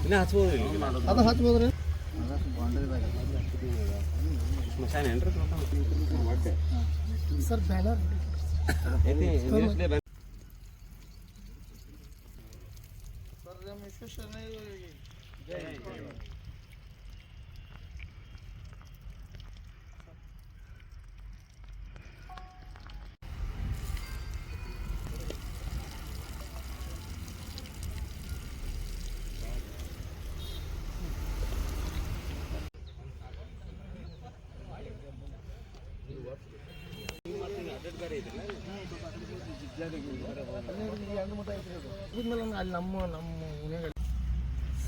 ಇನ್ನೂ ಹಚ್ಬೋದು ಇಲ್ಲಿ ಅದು ಹಚ್ಬೋದ್ರಿ ಸ್ಮಶಾನ ಏನ್ರಿ ಸರ್ ಬ್ಯಾನರ್ ಐತಿ ಇಂಜಿನಿಯರ್ಸ್ ಡೇ ಬಂದ್- ಸರ್ ಎಂ ವಿಶ್ವೇಶ್ವರಯ್ಯ ಇದ್ಮೇಲೆ ಅಲ್ಲಿ ನಮ್ಮ ನಮ್ಮ ಮನ್ಯಾಗ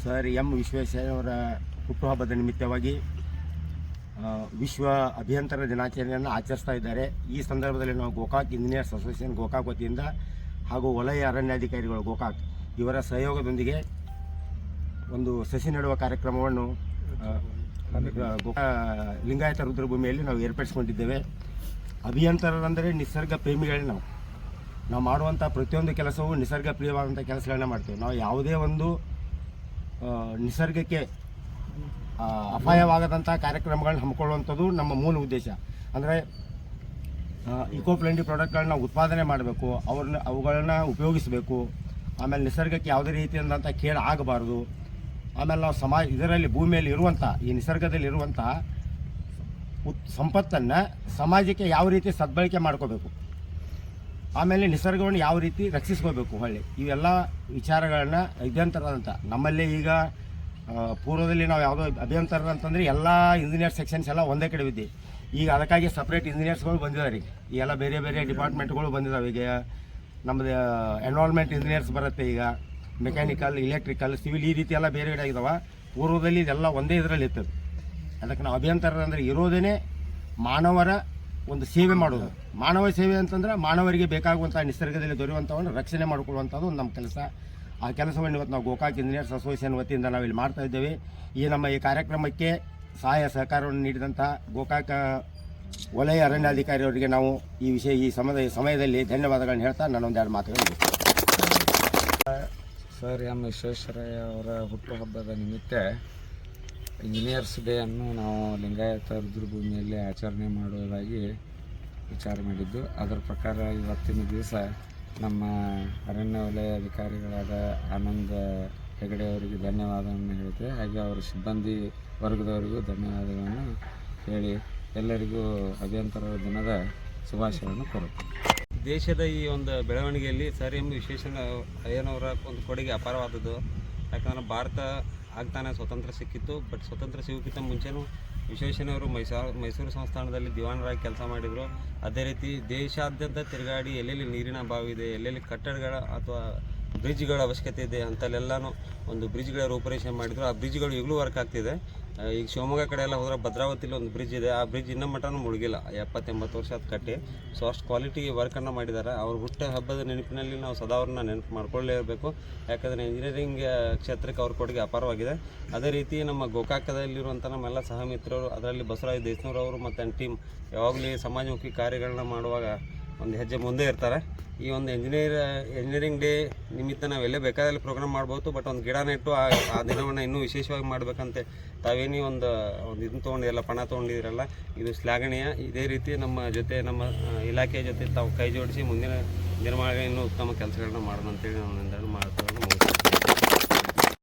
ಸರ್, ಎಂ ವಿಶ್ವೇಶ್ವರ ಹುಟ್ಟುಹಬ್ಬದ ನಿಮಿತ್ತವಾಗಿ ವಿಶ್ವ ಅಭಿಯಂತರ ದಿನಾಚರಣೆಯನ್ನು ಆಚರಿಸ್ತಾ ಇದ್ದಾರೆ. ಈ ಸಂದರ್ಭದಲ್ಲಿ ನಾವು ಗೋಕಾಕ್ ಇಂಜಿನಿಯರ್ಸ್ ಅಸೋಸಿಯೇಷನ್ ಗೋಕಾಕ್ ವತಿಯಿಂದ ಹಾಗೂ ವಲಯ ಅರಣ್ಯಾಧಿಕಾರಿಗಳು ಗೋಕಾಕ್ ಇವರ ಸಹಯೋಗದೊಂದಿಗೆ ಒಂದು ಸಸಿ ನೆಡುವ ಕಾರ್ಯಕ್ರಮವನ್ನು ಲಿಂಗಾಯತ ರುದ್ರಭೂಮಿಯಲ್ಲಿ ನಾವು ಏರ್ಪಡಿಸ್ಕೊಂಡಿದ್ದೇವೆ. ಅಭಿಯಂತರರಂದರೆ ನಿಸರ್ಗ ಪ್ರೇಮಿಗಳೇ ನಾವು. ನಾವು ಮಾಡುವಂಥ ಪ್ರತಿಯೊಂದು ಕೆಲಸವೂ ನಿಸರ್ಗ ಪ್ರಿಯವಾದಂಥ ಕೆಲಸಗಳನ್ನ ಮಾಡ್ತೇವೆ. ನಾವು ಯಾವುದೇ ಒಂದು ನಿಸರ್ಗಕ್ಕೆ ಅಪಾಯವಾಗದಂಥ ಕಾರ್ಯಕ್ರಮಗಳನ್ನ ಹಮ್ಮಿಕೊಳ್ಳುವಂಥದ್ದು ನಮ್ಮ ಮೂಲ ಉದ್ದೇಶ. ಅಂದರೆ ಇಕೋ ಫ್ರೆಂಡ್ಲಿ ಪ್ರಾಡಕ್ಟ್ಗಳನ್ನ ಉತ್ಪಾದನೆ ಮಾಡಬೇಕು, ಅವ್ರನ್ನ, ಅವುಗಳನ್ನ ಉಪಯೋಗಿಸಬೇಕು. ಆಮೇಲೆ ನಿಸರ್ಗಕ್ಕೆ ಯಾವುದೇ ರೀತಿಯಾದಂಥ ಕೇರ್ ಆಗಬಾರ್ದು ಆಮೇಲೆ ನಾವು ಸಮಾಜ ಇದರಲ್ಲಿ ಭೂಮಿಯಲ್ಲಿ ಇರುವಂಥ ಈ ನಿಸರ್ಗದಲ್ಲಿ ಇರುವಂಥ ಉತ್ ಸಂಪತ್ತನ್ನು ಸಮಾಜಕ್ಕೆ ಯಾವ ರೀತಿ ಸದ್ಬಳಕೆ ಮಾಡ್ಕೋಬೇಕು? ಆಮೇಲೆ ನಿಸರ್ಗವನ್ನು ಯಾವ ರೀತಿ ರಕ್ಷಿಸ್ಕೋಬೇಕು ಹೊಳ್ಳಿ? ಇವೆಲ್ಲ ವಿಚಾರಗಳನ್ನ ಅಭ್ಯಂತರದಂಥ ನಮ್ಮಲ್ಲಿ ಈಗ ಪೂರ್ವದಲ್ಲಿ ನಾವು ಯಾವುದೋ ಅಭ್ಯಂತರ ಅಂತಂದರೆ ಎಲ್ಲ ಇಂಜಿನಿಯರ್ ಸೆಕ್ಷನ್ಸ್ ಎಲ್ಲ ಒಂದೇ ಕಡೆ ಬಿದ್ದಿ. ಈಗ ಅದಕ್ಕಾಗಿ ಸಪ್ರೇಟ್ ಇಂಜಿನಿಯರ್ಸ್ಗಳು ಬಂದಿದ್ದಾರೆ ಈಗ. ಎಲ್ಲ ಬೇರೆ ಬೇರೆ ಡಿಪಾರ್ಟ್ಮೆಂಟ್ಗಳು ಬಂದಿದ್ದಾವೆ ಈಗ. ನಮ್ಮದು ಎನ್ವಾಲ್ಮೆಂಟ್ ಇಂಜಿನಿಯರ್ಸ್ ಬರುತ್ತೆ ಈಗ. ಮೆಕ್ಯಾನಿಕಲ್ ಇಲೆಕ್ಟ್ರಿಕಲ್ ಸಿವಿಲ್ ಈ ರೀತಿ ಎಲ್ಲ ಬೇರೆ ಬೇರೆ ಆಗಿದಾವೆ. ಪೂರ್ವದಲ್ಲಿ ಇದೆಲ್ಲ ಒಂದೇ ಇದರಲ್ಲಿ ಇತ್ತು. ಅದಕ್ಕೆ ನಾವು ಅಭ್ಯಂತರ ಅಂದರೆ ಇರೋದೇ ಮಾನವರ ಒಂದು ಸೇವೆ ಮಾಡೋದು. ಮಾನವ ಸೇವೆ ಅಂತಂದ್ರೆ ಮಾನವರಿಗೆ ಬೇಕಾಗುವಂಥ ನಿಸರ್ಗದಲ್ಲಿ ದೊರೆಯುವಂಥವನ್ನು ರಕ್ಷಣೆ ಮಾಡಿಕೊಳ್ಳುವಂಥದ್ದು ಒಂದು ನಮ್ಮ ಕೆಲಸ. ಆ ಕೆಲಸವನ್ನು ಇವತ್ತು ನಾವು ಗೋಕಾಕ್ ಇಂಜಿನಿಯರ್ಸ್ ಅಸೋಸಿಯೇಷನ್ ವತಿಯಿಂದ ನಾವು ಇಲ್ಲಿ ಮಾಡ್ತಾ ಇದ್ದೇವೆ. ಈ ನಮ್ಮ ಈ ಕಾರ್ಯಕ್ರಮಕ್ಕೆ ಸಹಾಯ ಸಹಕಾರವನ್ನು ನೀಡಿದಂಥ ಗೋಕಾಕ ವಲಯ ಅರಣ್ಯಾಧಿಕಾರಿಯವರಿಗೆ ನಾವು ಈ ವಿಷಯ ಈ ಸಮಯದ ಸಮಯದಲ್ಲಿ ಧನ್ಯವಾದಗಳನ್ನು ಹೇಳ್ತಾ ನಾನೊಂದೆರಡು ಮಾತುಗಳು ಮುಗಿಸ್ತೇನೆ. ಸರ್ ಎಂ ವಿಶ್ವೇಶ್ವರಯ್ಯ ಅವರ ಹುಟ್ಟುಹಬ್ಬದ ನಿಮಿತ್ತ ಇಂಜಿನಿಯರ್ಸ್ ಡೇ ಅನ್ನು ನಾವು ಲಿಂಗಾಯತ ರುದ್ರಭೂಮಿಯಲ್ಲಿ ಆಚರಣೆ ಮಾಡುವುದಾಗಿ ವಿಚಾರ ಮಾಡಿದ್ದು. ಅದರ ಪ್ರಕಾರ ಇವತ್ತಿನ ದಿವಸ ನಮ್ಮ ಅರಣ್ಯ ವಲಯ ಅಧಿಕಾರಿಗಳಾದ ಆನಂದ ಹೆಗಡೆ ಅವರಿಗೆ ಧನ್ಯವಾದವನ್ನು ಹೇಳಿದೆ ಹಾಗೆ ಅವರ ಸಿಬ್ಬಂದಿ ವರ್ಗದವರಿಗೂ ಧನ್ಯವಾದಗಳನ್ನು ಹೇಳಿ ಎಲ್ಲರಿಗೂ ಅಭಿಯಂತರ ದಿನದ ಶುಭಾಶಯವನ್ನು ಕೋರುತ್ತೇವೆ ದೇಶದ ಈ ಒಂದು ಬೆಳವಣಿಗೆಯಲ್ಲಿ ಸರ್ ಎಂ ವಿಶ್ವೇಶ್ವರ ಅಯ್ಯನವರ ಒಂದು ಕೊಡುಗೆ ಅಪಾರವಾದದ್ದು. ಯಾಕಂದ್ರೆ ಭಾರತ ಆಗ್ತಾನೆ ಸ್ವತಂತ್ರ ಸಿಕ್ಕಿತ್ತು, ಬಟ್ ಸ್ವತಂತ್ರ ಸಿಗೋಕ್ಕಿಂತ ಮುಂಚೆನೂ ವಿಶ್ವೇಶ್ವರಯ್ಯನವರು ಮೈಸೂರು ಮೈಸೂರು ಸಂಸ್ಥಾನದಲ್ಲಿ ದಿವಾನರಾಗಿ ಕೆಲಸ ಮಾಡಿದರು. ಅದೇ ರೀತಿ ದೇಶಾದ್ಯಂತ ತಿರುಗಾಡಿ ಎಲ್ಲೆಲ್ಲಿ ನೀರಿನ ಅಭಾವ ಇದೆ, ಎಲ್ಲೆಲ್ಲಿ ಕಟ್ಟಡಗಳ ಅಥವಾ ಬ್ರಿಡ್ಜ್ಗಳ ಅವಶ್ಯಕತೆ ಇದೆ ಅಂತಲ್ಲೆಲ್ಲಾನು ಒಂದು ಬ್ರಿಡ್ಜ್ಗಳ ರೂಪರೇಷಣೆ ಮಾಡಿದ್ರು. ಆ ಬ್ರಿಡ್ಜ್ಗಳು ಈಗಲೂ ವರ್ಕ್ ಆಗ್ತಿದೆ. ಈಗ ಶಿವಮೊಗ್ಗ ಕಡೆ ಎಲ್ಲ ಹೋದ್ರೆ ಭದ್ರಾವತಿಲಿ ಒಂದು ಬ್ರಿಡ್ಜ್ ಇದೆ. ಆ ಬ್ರಿಡ್ಜ್ ಇನ್ನೂ ಮಟನೂ ಮುಳುಗಿಲ್ಲ. ಎಪ್ಪತ್ತೆಂಬತ್ತು ವರ್ಷ ಅದು ಕಟ್ಟಿ. ಸೊ ಅಷ್ಟು ಕ್ವಾಲಿಟಿ ವರ್ಕನ್ನು ಮಾಡಿದ್ದಾರೆ ಅವ್ರು ಹುಟ್ಟ ಹಬ್ಬದ ನೆನಪಿನಲ್ಲಿ ನಾವು ಸದಾ ಅವ್ರನ್ನ ನೆನಪು ಮಾಡ್ಕೊಳ್ಳೇಬೇಕು ಯಾಕಂದರೆ ಇಂಜಿನಿಯರಿಂಗ್ ಕ್ಷೇತ್ರಕ್ಕೆ ಅವ್ರ ಕೊಡುಗೆ ಅಪಾರವಾಗಿದೆ. ಅದೇ ರೀತಿ ನಮ್ಮ ಗೋಕಾಕದಲ್ಲಿರುವಂಥ ನಮ್ಮೆಲ್ಲ ಸಹಮಿತ್ರರು ಅದರಲ್ಲಿ ಬಸವರಾಜ್ ಅವರು ಮತ್ತು ಟೀಮ್ ಯಾವಾಗಲೂ ಸಮಾಜಮುಖಿ ಕಾರ್ಯಗಳನ್ನ ಮಾಡುವಾಗ ಒಂದು ಹೆಜ್ಜೆ ಮುಂದೆ ಇರ್ತಾರೆ. ಈ ಒಂದು ಇಂಜಿನಿಯರ್ ಇಂಜಿನಿಯರಿಂಗ್ ಡೇ ನಿಮಿತ್ತ ನಾವು ಎಲ್ಲೇ ಬೇಕಾದಲ್ಲಿ ಪ್ರೋಗ್ರಾಮ್ ಮಾಡ್ಬೋದು ಬಟ್ ಒಂದು ಗಿಡ ನೆಟ್ಟು ಆ ಆ ದಿನವನ್ನು ಇನ್ನೂ ವಿಶೇಷವಾಗಿ ಮಾಡಬೇಕಂತೆ. ತಾವೇನೇ ಒಂದು ಒಂದು ಇದನ್ನು ತೊಗೊಂಡಿರಲ್ಲ ಪಣ ತೊಗೊಂಡಿದ್ದೀರಲ್ಲ ಇದು ಶ್ಲಾಘನೀಯ. ಇದೇ ರೀತಿ ನಮ್ಮ ಜೊತೆ, ನಮ್ಮ ಇಲಾಖೆಯ ಜೊತೆ ತಾವು ಕೈ ಜೋಡಿಸಿ ಮುಂದಿನ ನಿರ್ಮಾಣ ಇನ್ನೂ ಉತ್ತಮ ಕೆಲಸಗಳನ್ನ ಮಾಡೋಣ ಅಂತೇಳಿ ನಾನು ಮಾಡ್ಕೊಂಡು ಮುಗಿಸ್ತೀನಿ